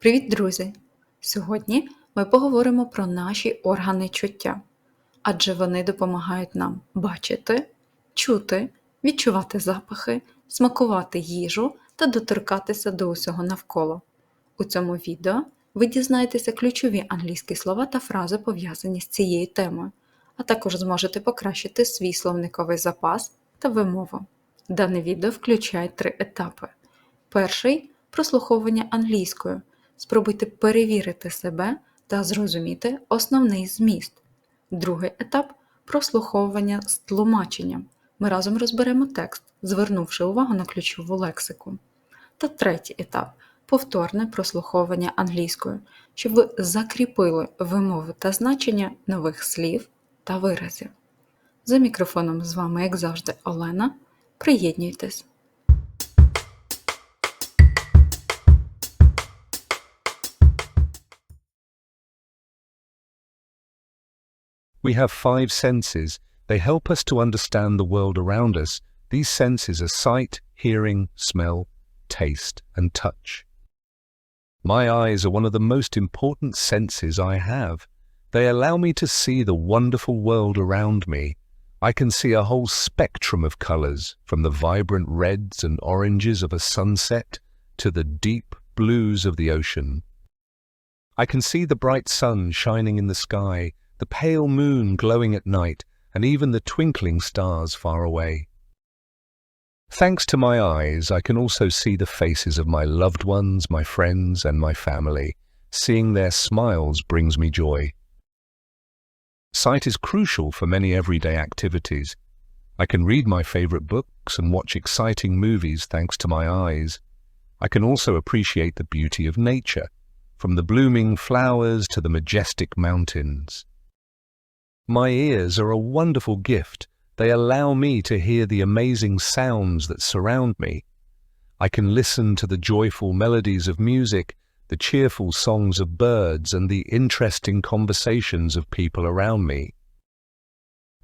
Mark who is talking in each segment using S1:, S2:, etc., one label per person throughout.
S1: Привіт, друзі! Сьогодні ми поговоримо про наші органи чуття, адже вони допомагають нам бачити, чути, відчувати запахи, смакувати їжу та доторкатися до усього навколо. У цьому відео ви дізнаєтеся ключові англійські слова та фрази, пов'язані з цією темою, а також зможете покращити свій словниковий запас та вимову. Дане відео включає три етапи. Перший прослуховування англійською. Спробуйте перевірити себе та зрозуміти основний зміст. Другий етап прослуховування з тлумаченням. Ми разом розберемо текст, звернувши увагу на ключову лексику. Та третій етап повторне прослуховування англійською, щоб ви закріпили вимови та значення нових слів та виразів. За мікрофоном з вами, як завжди, Олена. Приєднуйтесь!
S2: We have five senses. They help us to understand the world around us. These senses are sight, hearing, smell, taste, and touch. My eyes are one of the most important senses I have. They allow me to see the wonderful world around me. I can see a whole spectrum of colors, from the vibrant reds and oranges of a sunset to the deep blues of the ocean. I can see the bright sun shining in the sky, the pale moon glowing at night, and even the twinkling stars far away. Thanks to my eyes, I can also see the faces of my loved ones, my friends, and my family. Seeing their smiles brings me joy. Sight is crucial for many everyday activities. I can read my favorite books and watch exciting movies thanks to my eyes. I can also appreciate the beauty of nature, from the blooming flowers to the majestic mountains. My ears are a wonderful gift. They allow me to hear the amazing sounds that surround me. I can listen to the joyful melodies of music, the cheerful songs of birds, and the interesting conversations of people around me.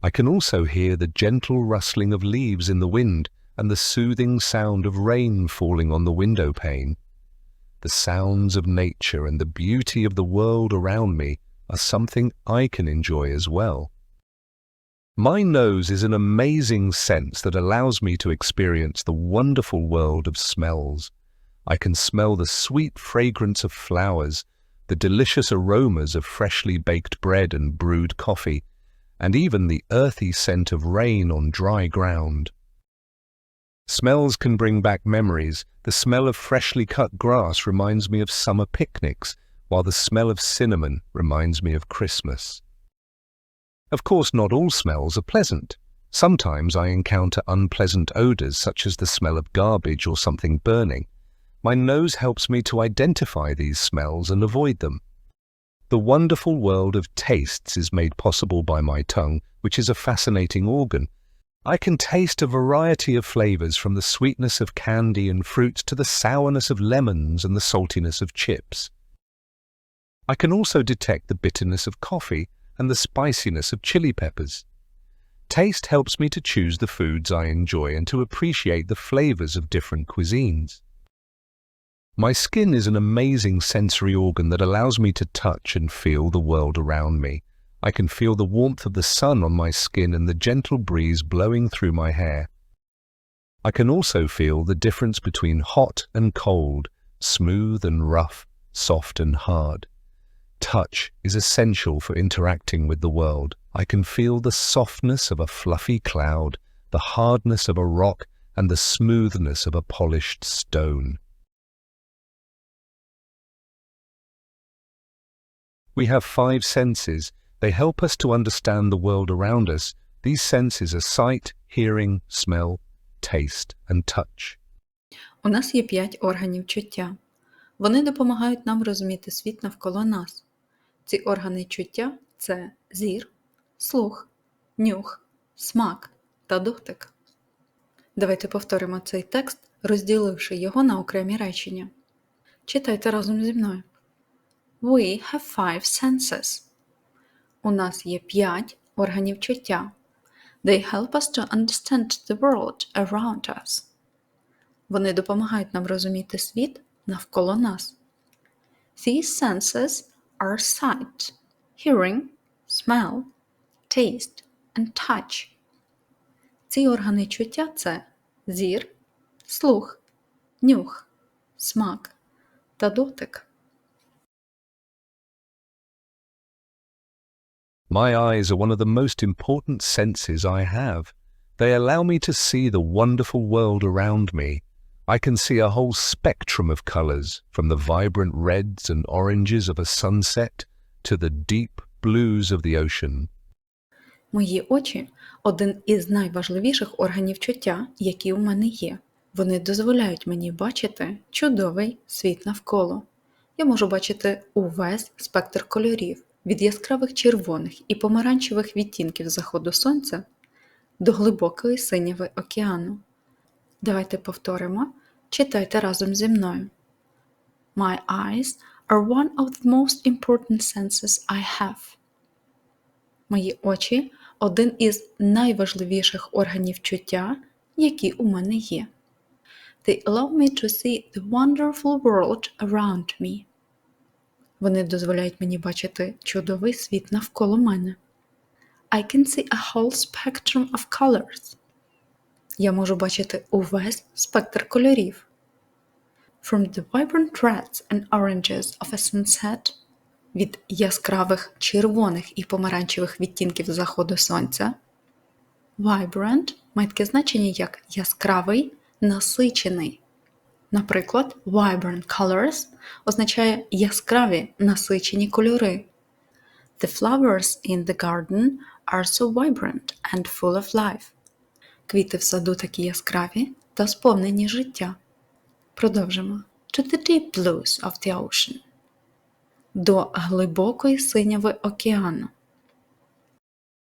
S2: I can also hear the gentle rustling of leaves in the wind and the soothing sound of rain falling on the window pane. The sounds of nature and the beauty of the world around me are something I can enjoy as well. My nose is an amazing sense that allows me to experience the wonderful world of smells. I can smell the sweet fragrance of flowers, the delicious aromas of freshly baked bread and brewed coffee, and even the earthy scent of rain on dry ground. Smells can bring back memories. The smell of freshly cut grass reminds me of summer picnics, while the smell of cinnamon reminds me of Christmas. Of course, not all smells are pleasant. Sometimes I encounter unpleasant odors, such as the smell of garbage or something burning. My nose helps me to identify these smells and avoid them. The wonderful world of tastes is made possible by my tongue, which is a fascinating organ. I can taste a variety of flavors from the sweetness of candy and fruits to the sourness of lemons and the saltiness of chips. I can also detect the bitterness of coffee and the spiciness of chili peppers. Taste helps me to choose the foods I enjoy and to appreciate the flavors of different cuisines. My skin is an amazing sensory organ that allows me to touch and feel the world around me. I can feel the warmth of the sun on my skin and the gentle breeze blowing through my hair. I can also feel the difference between hot and cold, smooth and rough, soft and hard. Touch is essential for interacting with the world. I can feel the softness of a fluffy cloud, the hardness of a rock, and the smoothness of a polished stone. We have five senses. They help us to understand the world around us. These senses are sight, hearing, smell, taste, and touch.
S1: У нас є п'ять органів чуття. Вони допомагають нам розуміти світ навколо нас. Ці органи чуття це зір, слух, нюх, смак та дотик. Давайте повторимо цей текст, розділивши його на окремі речення. Читайте разом зі мною. We have five senses. У нас є п'ять органів чуття. They help us to understand the world around us. Вони допомагають нам розуміти світ навколо нас. These senses are sight, hearing, smell, taste and touch. Ці органи чуття це зір, слух, нюх, смак та дотик.
S2: My eyes are one of the most important senses I have. They allow me to see the wonderful world around me. I can see a whole spectrum of colors, from the vibrant reds and oranges of a sunset to the deep blues of the ocean.
S1: Мої очі один із найважливіших органів чуття, які у мене є. Вони дозволяють мені бачити чудовий світ навколо. Я можу бачити увесь спектр кольорів від яскравих червоних і помаранчевих відтінків заходу сонця до глибокої синєви океану. Давайте повторимо. Читайте разом зі мною. My eyes are one of the most important senses I have. Мої очі один із найважливіших органів чуття, які у мене є. They allow me to see the wonderful world around me. Вони дозволяють мені бачити чудовий світ навколо мене. I can see a whole spectrum of colors. Я можу бачити увесь спектр кольорів. From the vibrant reds and oranges of a sunset від яскравих червоних і помаранчевих відтінків заходу сонця. Vibrant має таке значення як яскравий, насичений. Наприклад, vibrant colors означає яскраві насичені кольори. The flowers in the garden are so vibrant and full of life. Квіти в саду такі яскраві та сповнені життя. Продовжимо. To the deep blues of the ocean. До глибокої синяви океану.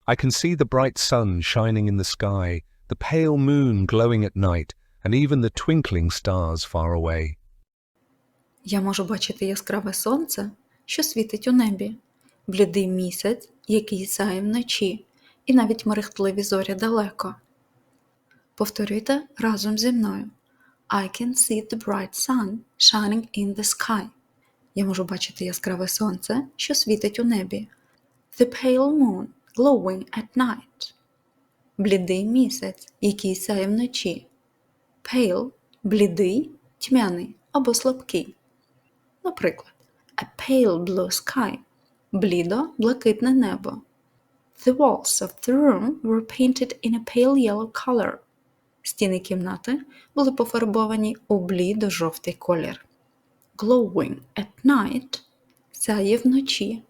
S2: I can see the bright sun shining in the sky, the pale moon glowing at night, and even the twinkling stars far away.
S1: Я можу бачити яскраве сонце, що світить у небі, блідий місяць, який сяє вночі, і навіть мерехтливі зорі далеко. Повторюйте разом зі мною. I can see the bright sun shining in the sky. Я можу бачити яскраве сонце, що світить у небі. The pale moon glowing at night. Блідий місяць, який сяє вночі. Pale – блідий, тьмяний або слабкий. Наприклад, a pale blue sky – блідо блакитне небо. The walls of the room were painted in a pale yellow color. Стіни кімнати були пофарбовані у блідо-жовтий колір. Glowing at night – сяє вночі.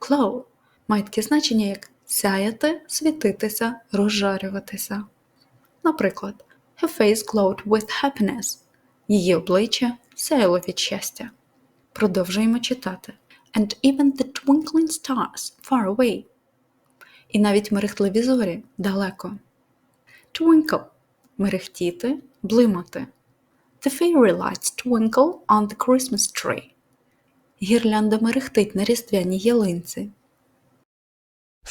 S1: Glow має таке значення як сяяти, світитися, розжарюватися. Наприклад, her face glowed with happiness. Її обличчя сяяло від щастя. Продовжуємо читати. And even the twinkling stars far away. І навіть мерехтливі зорі далеко. Twinkle – мерехтіти, блимати. The fairy lights twinkle on the Christmas tree. Гірлянда мерехтить на різдвяній ялинці.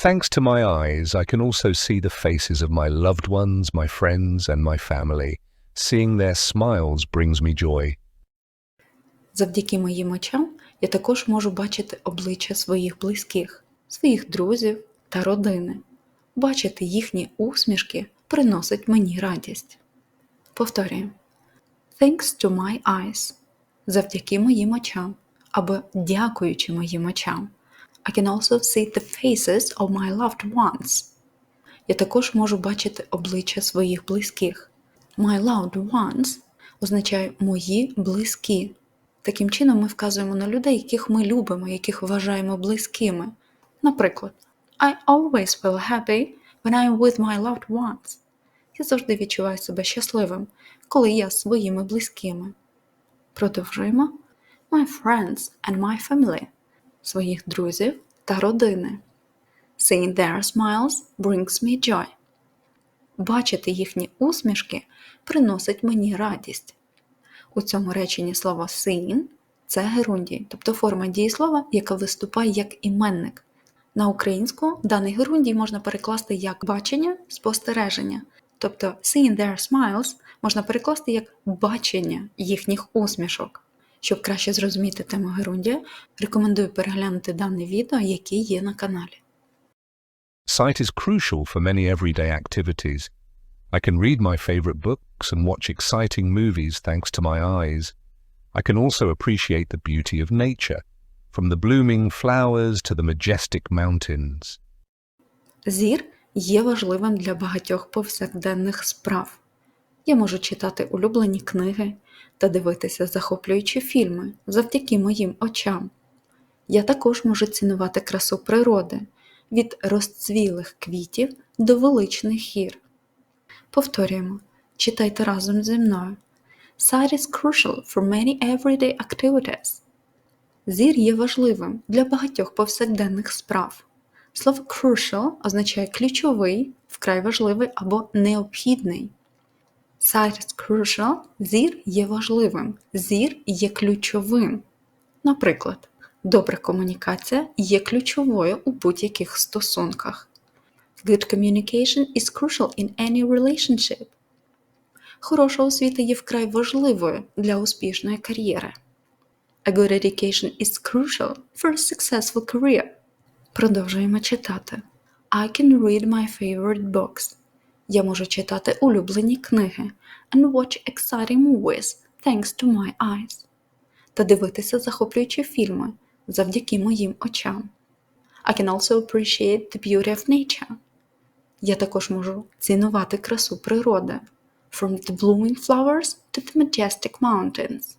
S2: Thanks to my eyes, I can also see the faces of my loved ones, my friends, and my family. Seeing their smiles brings me joy.
S1: Завдяки моїм очам я також можу бачити обличчя своїх близьких, своїх друзів та родини. Бачити їхні усмішки приносить мені радість. Повторюємо. Thanks to my eyes. Завдяки моїм очам або дякуючи моїм очам. I can also see the faces of my loved ones. Я також можу бачити обличчя своїх близьких. My loved ones означає мої близькі. Таким чином ми вказуємо на людей, яких ми любимо, яких вважаємо близькими. Наприклад, I always feel happy when I'm with my loved ones. Я завжди відчуваю себе щасливим, коли я своїми близькими. Продовжуємо. My friends and my family. Своїх друзів та родини. Seeing their smiles brings me joy. Бачити їхні усмішки приносить мені радість. У цьому реченні слово seen – це герундій, тобто форма дієслова, яка виступає як іменник. На українську даний герундій можна перекласти як бачення, спостереження. Тобто seeing their smiles можна перекласти як бачення їхніх усмішок. Щоб краще зрозуміти тему Герундія, рекомендую переглянути дане відео, яке є на каналі.
S2: Sight is crucial for many everyday activities. I can read my favorite books and watch exciting movies thanks to my eyes. I can also appreciate the beauty of nature, from the blooming flowers to the majestic mountains.
S1: Зір є важливим для багатьох повсякденних справ. Я можу читати улюблені книги та дивитися захоплюючі фільми завдяки моїм очам. Я також можу цінувати красу природи від розцвілих квітів до величних гір. Повторюємо, читайте разом зі мною. Sight is crucial for many everyday activities. Зір є важливим для багатьох повсякденних справ. Слово crucial означає ключовий, вкрай важливий або необхідний. Sight is crucial – зір є важливим, зір є ключовим. Наприклад, добра комунікація є ключовою у будь-яких стосунках. Good communication is crucial in any relationship. Хороша освіта є вкрай важливою для успішної кар'єри. A good education is crucial for a successful career. Продовжуємо читати. I can read my favorite books. Я можу читати улюблені книги and watch exciting movies thanks to my eyes. Та дивитися захоплюючі фільми завдяки моїм очам. I can also appreciate the beauty of nature. Я також можу цінувати красу природи. From the blooming flowers to the majestic mountains.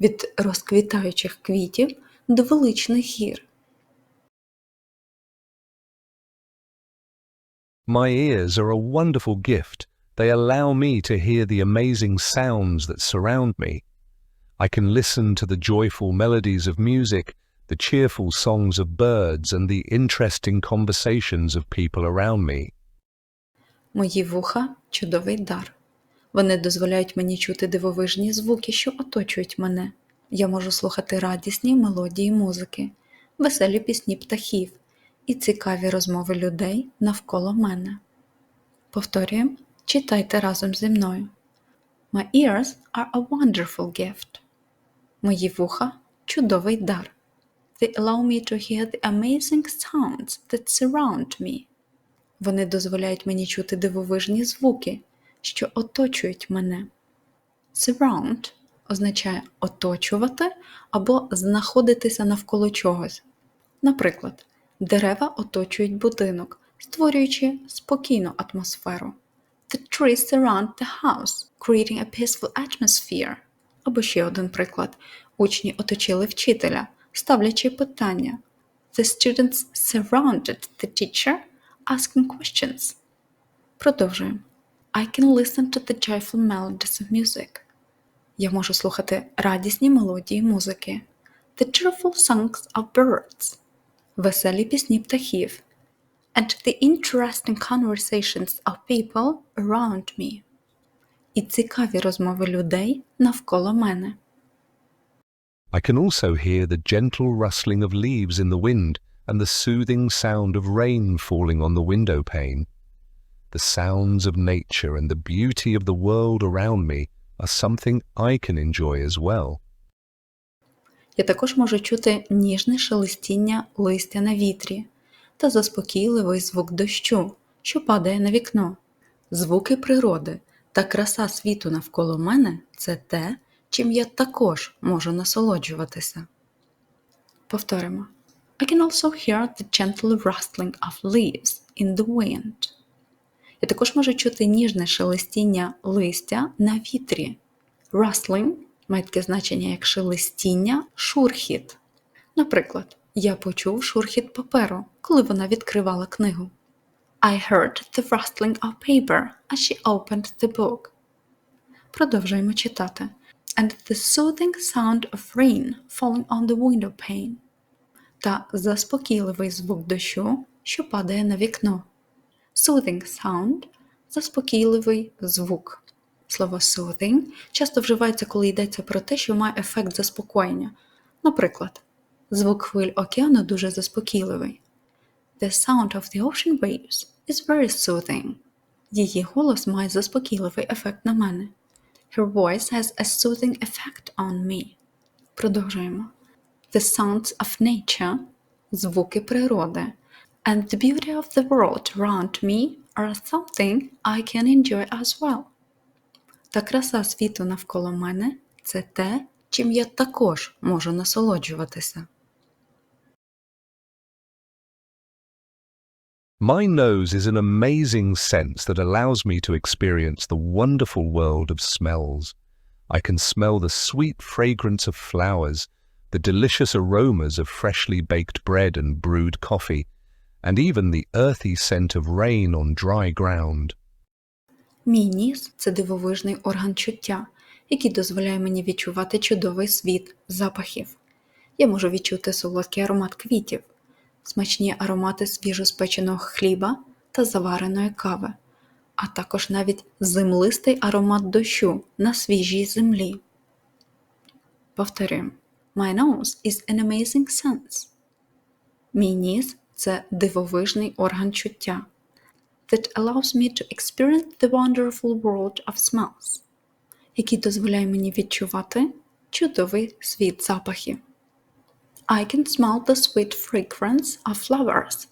S1: Від розквітаючих квітів до величних гір.
S2: My ears are a wonderful gift. They allow me to hear the amazing sounds that surround me. I can listen to the joyful melodies of music, the cheerful songs of birds, and the interesting conversations of people around me.
S1: Мої вуха чудовий дар. Вони дозволяють мені чути дивовижні звуки, що оточують мене. Я можу слухати радісні мелодії музики, веселі пісні птахів і цікаві розмови людей навколо мене. Повторюємо, читайте разом зі мною. My ears are a wonderful gift. Мої вуха чудовий дар. They allow me to hear the amazing sounds that surround me. Вони дозволяють мені чути дивовижні звуки, що оточують мене. Surround означає оточувати або знаходитися навколо чогось. Наприклад, дерева оточують будинок, створюючи спокійну атмосферу. The trees surround the house, creating a peaceful atmosphere. Або ще один приклад. Учні оточили вчителя, ставлячи питання. The students surrounded the teacher, asking questions. Продовжуємо. I can listen to the joyful melodies of music. Я можу слухати радісні мелодії музики. The cheerful songs of birds. Веселі пісні птахів. And the interesting conversations of people around me. І цікаві розмови людей навколо мене.
S2: I can also hear the gentle rustling of leaves in the wind and the soothing sound of rain falling on the window pane. The sounds of nature and the beauty of the world around me are something I can enjoy as well.
S1: Я також можу чути ніжне шелестіння листя на вітрі та заспокійливий звук дощу, що падає на вікно. Звуки природи та краса світу навколо мене це те, чим я також можу насолоджуватися. Повторимо. I can also hear the gentle rustling of leaves in the wind. Я також можу чути ніжне шелестіння листя на вітрі. Rustling має таке значення як шелестіння, шурхіт. Наприклад, я почув шурхіт паперу, коли вона відкривала книгу. I heard the rustling of paper as she opened the book. Продовжуємо читати. And the soothing sound of rain falling on the window pane. Та заспокійливий звук дощу, що падає на вікно. Soothing sound – заспокійливий звук. Слово soothing часто вживається, коли йдеться про те, що має ефект заспокоєння. Наприклад, звук хвиль океану дуже заспокійливий. The sound of the ocean waves is very soothing. Її голос має заспокійливий ефект на мене. Her voice has a soothing effect on me. Продовжуємо. The sounds of nature – звуки природи. And the beauty of the world around me are something I can enjoy as well. Та краса світу навколо мене – це те, чим я також можу насолоджуватися.
S2: My nose is an amazing sense that allows me to experience the wonderful world of smells. I can smell the sweet fragrance of flowers, the delicious aromas of freshly baked bread and brewed coffee, and even the earthy scent of rain on dry ground.
S1: Мій ніс – це дивовижний орган чуття, який дозволяє мені відчувати чудовий світ запахів. Я можу відчути солодкий аромат квітів, смачні аромати свіжоспеченого хліба та завареної кави, а також навіть землистий аромат дощу на свіжій землі. Повторюємо. My nose is an amazing sense. Мій ніс – це дивовижний орган чуття that allows me to experience the wonderful world of smells, який дозволяє мені відчувати чудовий світ запахів. I can smell the sweet fragrance of flowers.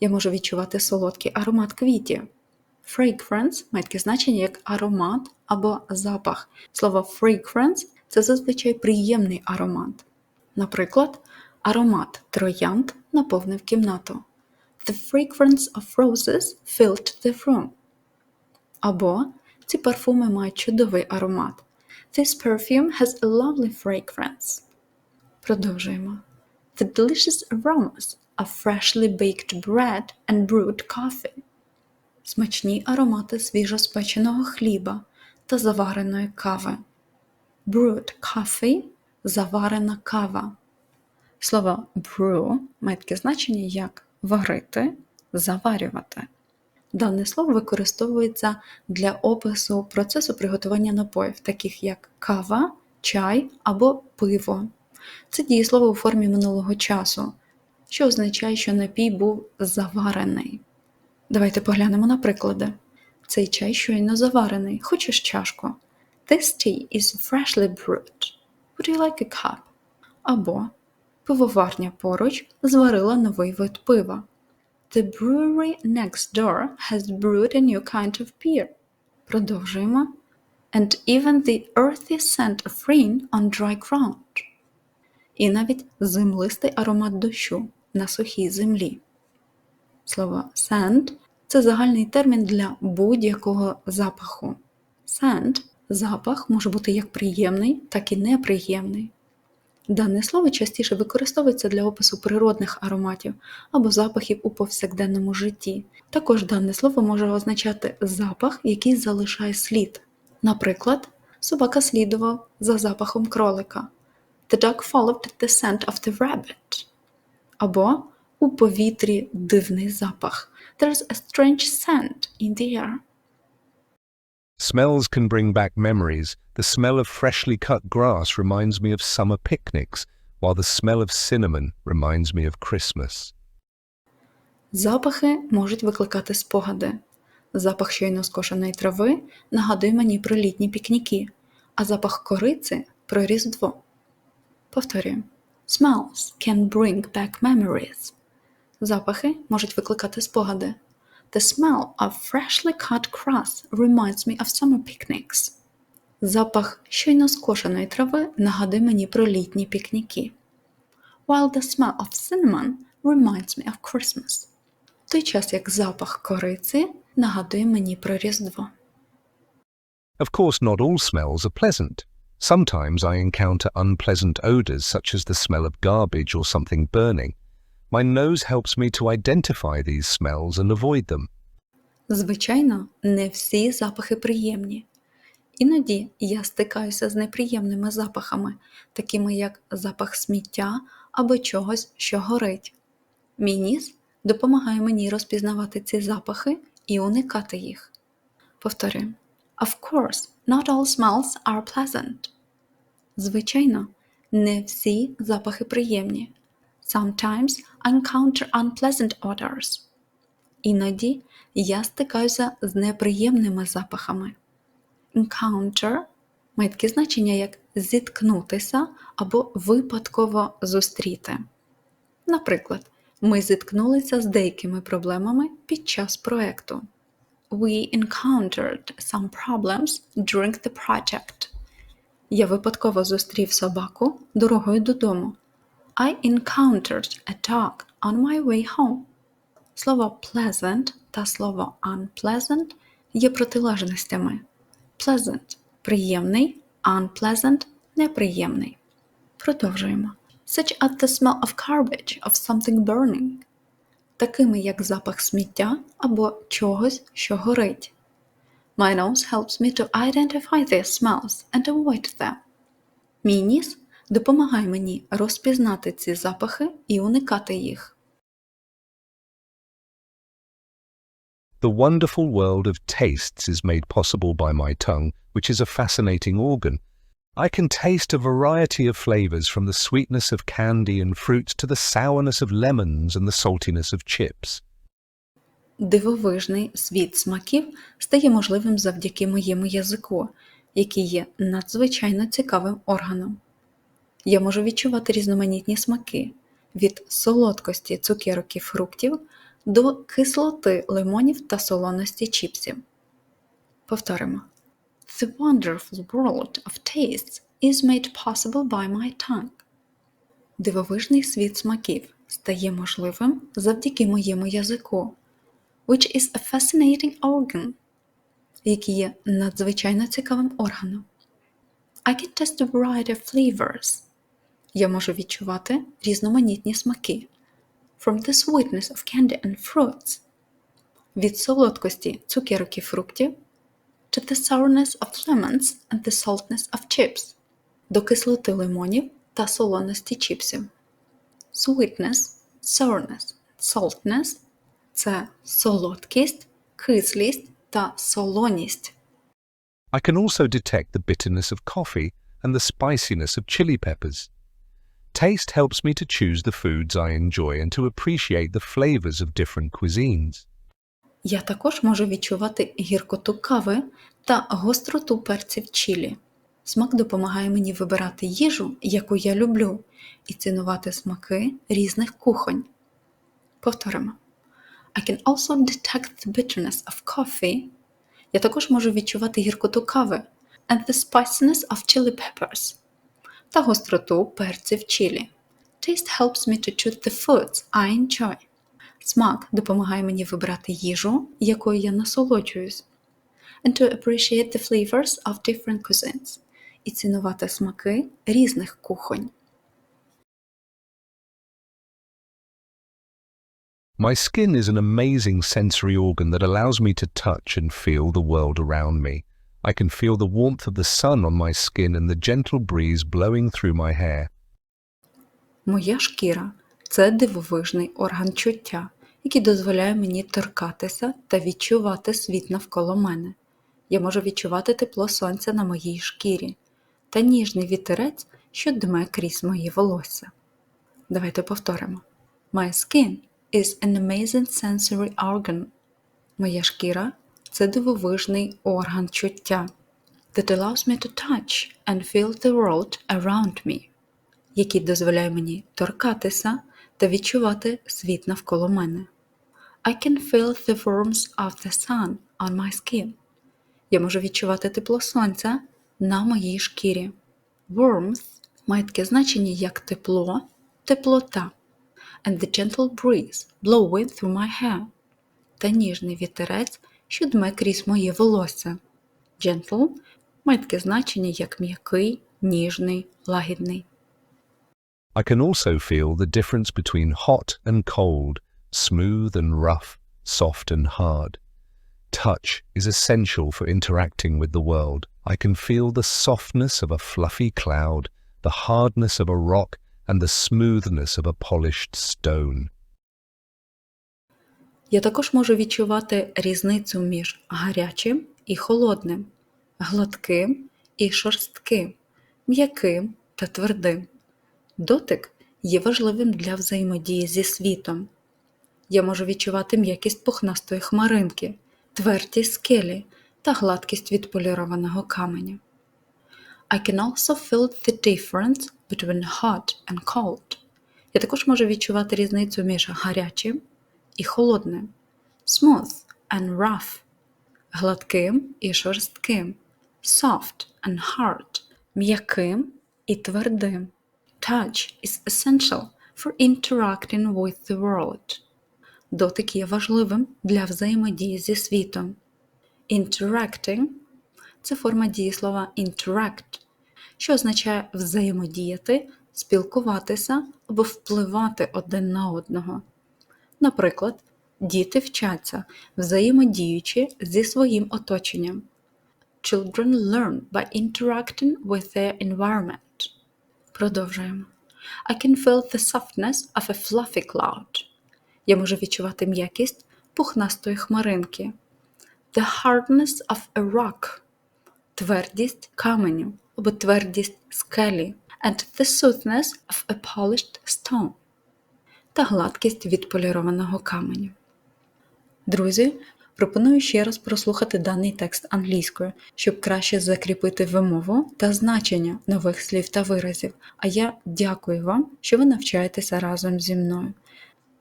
S1: Я можу відчувати солодкий аромат квітів. Fragrance має таке значення як аромат або запах. Слово fragrance – це зазвичай приємний аромат. Наприклад, аромат троянд наповнив кімнату. The fragrance of roses filled the room. Або ці парфуми мають чудовий аромат. This perfume has a lovely fragrance. Продовжуємо. The delicious aromas of freshly baked bread and brewed coffee. Смачні аромати свіжоспеченого хліба та завареної кави. Brewed coffee – заварена кава. Слово brew має таке значення як варити, заварювати. Дане слово використовується для опису процесу приготування напоїв, таких як кава, чай або пиво. Це дієслово у формі минулого часу, що означає, що напій був заварений. Давайте поглянемо на приклади. Цей чай щойно заварений. Хочеш чашку? This tea is freshly brewed. Would you like a cup? Або пивоварня поруч зварила новий вид пива. The brewery next door has brewed a new kind of beer. Продовжуємо. And even the earthy scent of rain on dry ground. І навіть землистий аромат дощу на сухій землі. Слово scent – це загальний термін для будь-якого запаху. Scent – запах може бути як приємний, так і неприємний. Дане слово частіше використовується для опису природних ароматів або запахів у повсякденному житті. Також дане слово може означати запах, який залишає слід. Наприклад, собака слідував за запахом кролика. The dog followed the scent of the rabbit. Або у повітрі дивний запах. There's a strange scent in the air.
S2: Smells can bring back memories. The smell of freshly cut grass reminds me of summer picnics, while the smell of cinnamon reminds me of Christmas.
S1: Запахи можуть викликати спогади. Запах щойно скошеної трави нагадує мені про літні пікніки, а запах кориці про Різдво. Повторюю. Smells can bring back memories. Запахи можуть викликати спогади. The smell of freshly cut grass reminds me of summer picnics. Запах щойно скошеної трави нагадує мені про літні пікніки. While the smell of cinnamon reminds me of Christmas. В той час як запах кориці нагадує мені про Різдво.
S2: Of course, not all smells are pleasant. Sometimes I encounter unpleasant odors, such as the smell of garbage or something burning. My nose helps me to identify these smells and avoid them.
S1: Звичайно, не всі запахи приємні. Іноді я стикаюся з неприємними запахами, такими як запах сміття або чогось, що горить. Мій ніс допомагає мені розпізнавати ці запахи і уникати їх. Повторюю. Of course, not all smells are pleasant. Звичайно, не всі запахи приємні. Sometimes I encounter unpleasant odors. Іноді я стикаюся з неприємними запахами. Encounter має таке значення як зіткнутися або випадково зустріти. Наприклад, ми зіткнулися з деякими проблемами під час проекту. We encountered some problems during the project. Я випадково зустрів собаку дорогою додому. I encountered a dog on my way home. Слово pleasant та слово unpleasant є протилежностями. Pleasant приємний, unpleasant неприємний. Продовжуємо. Such as the smell of garbage of something burning. Такими як запах сміття або чогось, що горить. My nose helps me to identify these smells and avoid them. Мій ніс допомагає мені розпізнати ці запахи і уникати їх.
S2: The wonderful world of tastes is made possible by my tongue, which is a fascinating organ. I can taste a variety of flavors from the sweetness of candy and fruits to the sourness of lemons and the saltiness of chips.
S1: Дивовижний світ смаків стає можливим завдяки моєму язику, який є надзвичайно цікавим органом. Я можу відчувати різноманітні смаки від солодкості цукерок і фруктів до кислоти лимонів та солоності чіпсів. Повторимо. The wonderful world of tastes is made possible by my tongue. Дивовижний світ смаків стає можливим завдяки моєму язику, which is a fascinating organ, який є надзвичайно цікавим органом. I can taste a variety of flavors. Я можу відчувати різноманітні смаки. From the sweetness of candy and fruits. Від солодкості цукерок і фруктів to the sourness of lemons and the saltness of chips. До кислоти лимонів та солоності чіпсів. Sweetness, sourness, saltness – це солодкість, кислість та солоність.
S2: I can also detect the bitterness of coffee and the spiciness of chili peppers. Taste helps me to choose the foods I enjoy and to appreciate the flavors of different cuisines.
S1: Я також можу відчувати гіркоту кави та гостроту перців чилі. Смак допомагає мені вибирати їжу, яку я люблю, і цінувати смаки різних кухонь. Повторимо. I can also detect the bitterness of coffee. Я також можу відчувати гіркоту кави and the spiciness of chili peppers та гостроту перців чилі. Taste helps me to choose the foods I enjoy. Смак допомагає мені вибрати їжу, якою я насолоджуюсь. And to appreciate the flavors of different cuisines. І цінувати смаки різних кухонь.
S2: My skin is an amazing sensory organ that allows me to touch and feel the world around me. I can feel the warmth of the sun on my skin and the gentle breeze blowing through my hair.
S1: Моя шкіра це дивовижний орган чуття, який дозволяє мені торкатися та відчувати світ навколо мене. Я можу відчувати тепло сонця на моїй шкірі та ніжний вітерець, що дме крізь мої волосся. Давайте повторимо. My skin is an amazing sensory organ. Моя шкіра це дивовижний орган чуття that allows me to touch and feel the world around me який дозволяє мені торкатися та відчувати світ навколо мене. I can feel the warmth of the sun on my skin. Я можу відчувати тепло сонця на моїй шкірі. Warmth має таке значення як тепло, теплота. And the gentle breeze blowing through my hair. Та ніжний вітерець, що дме крізь моє волосся. Gentle має таке значення як м'який, ніжний, лагідний.
S2: I can also feel the difference between hot and cold, smooth and rough, soft and hard. Touch is essential for interacting with the world. I can feel the softness of a fluffy cloud, the hardness of a rock, and the smoothness of a polished stone.
S1: Я також можу відчувати різницю між гарячим і холодним, гладким і шорстким, м'яким та твердим. Дотик є важливим для взаємодії зі світом. Я можу відчувати м'якість пухнастої хмаринки, твердість скелі та гладкість відполірованого каменю. I can also feel the difference between hot and cold. Я також можу відчувати різницю між гарячим і холодним. Smooth and rough. Гладким і шорстким. Soft and hard. М'яким і твердим. Touch is essential for interacting with the world. Дотик є важливим для взаємодії зі світом. Interacting це форма дієслова interact, що означає взаємодіяти, спілкуватися або впливати один на одного. Наприклад, діти вчаться, взаємодіючи зі своїм оточенням. Children learn by interacting with their environment. Продовжуємо. I can feel the softness of a fluffy cloud. Я можу відчувати м'якість пухнастої хмаринки. The hardness of a rock. Твердість каменю або твердість скелі. And the smoothness of a polished stone. Та гладкість відполірованого каменю. Друзі, пропоную ще раз прослухати даний текст англійською, щоб краще закріпити вимову та значення нових слів та виразів. А я дякую вам, що ви навчаєтеся разом зі мною.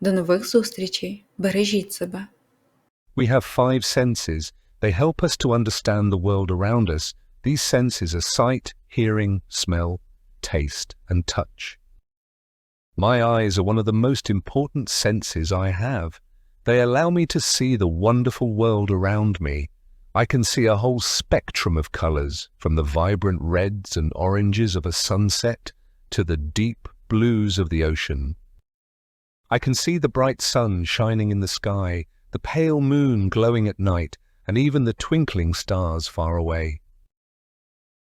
S1: До нових зустрічей! Бережіть себе!
S2: We have five senses. They help us to understand the world around us. These senses are sight, hearing, smell, taste, and touch. My eyes are one of the most important senses I have. They allow me to see the wonderful world around me. I can see a whole spectrum of colors, from the vibrant reds and oranges of a sunset to the deep blues of the ocean. I can see the bright sun shining in the sky, the pale moon glowing at night, and even the twinkling stars far away.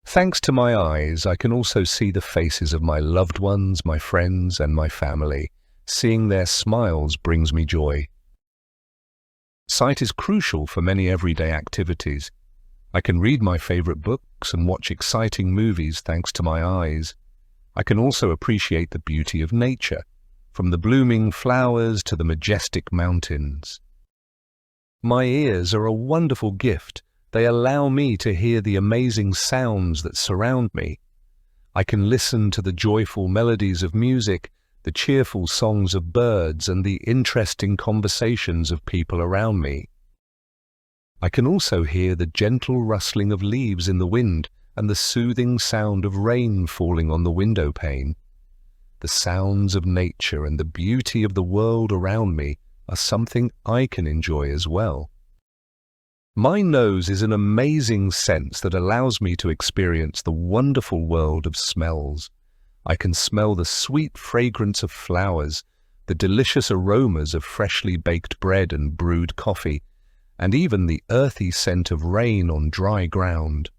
S2: Thanks to my eyes, I can also see the faces of my loved ones, my friends, and my family. Seeing their smiles brings me joy. Sight is crucial for many everyday activities. I can read my favorite books and watch exciting movies thanks to my eyes. I can also appreciate the beauty of nature, from the blooming flowers to the majestic mountains. My ears are a wonderful gift. They allow me to hear the amazing sounds that surround me. I can listen to the joyful melodies of music, the cheerful songs of birds, and the interesting conversations of people around me. I can also hear the gentle rustling of leaves in the wind and the soothing sound of rain falling on the window pane. The sounds of nature and the beauty of the world around me are something I can enjoy as well. My nose is an amazing sense that allows me to experience the wonderful world of smells. I can smell the sweet fragrance of flowers, the delicious aromas of freshly baked bread and brewed coffee, and even the earthy scent of rain on dry ground.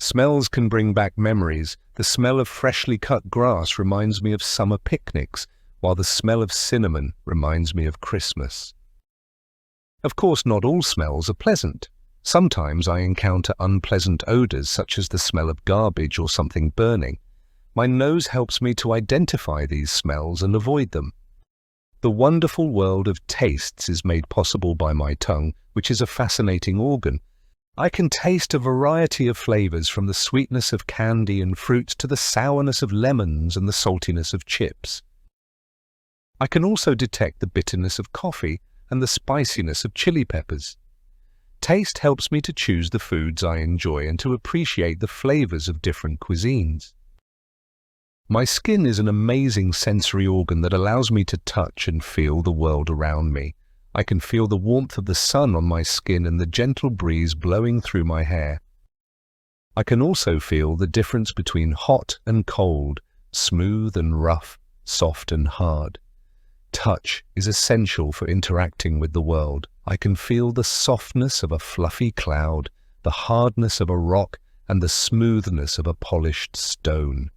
S2: Smells can bring back memories. The smell of freshly cut grass reminds me of summer picnics, while the smell of cinnamon reminds me of Christmas. Of course, not all smells are pleasant. Sometimes I encounter unpleasant odors, such as the smell of garbage or something burning. My nose helps me to identify these smells and avoid them. The wonderful world of tastes is made possible by my tongue, which is a fascinating organ. I can taste a variety of flavors from the sweetness of candy and fruits to the sourness of lemons and the saltiness of chips. I can also detect the bitterness of coffee and the spiciness of chili peppers. Taste helps me to choose the foods I enjoy and to appreciate the flavors of different cuisines. My skin is an amazing sensory organ that allows me to touch and feel the world around me. I can feel the warmth of the sun on my skin and the gentle breeze blowing through my hair. I can also feel the difference between hot and cold, smooth and rough, soft and hard. Touch is essential for interacting with the world. I can feel the softness of a fluffy cloud, the hardness of a rock, and the smoothness of a polished stone.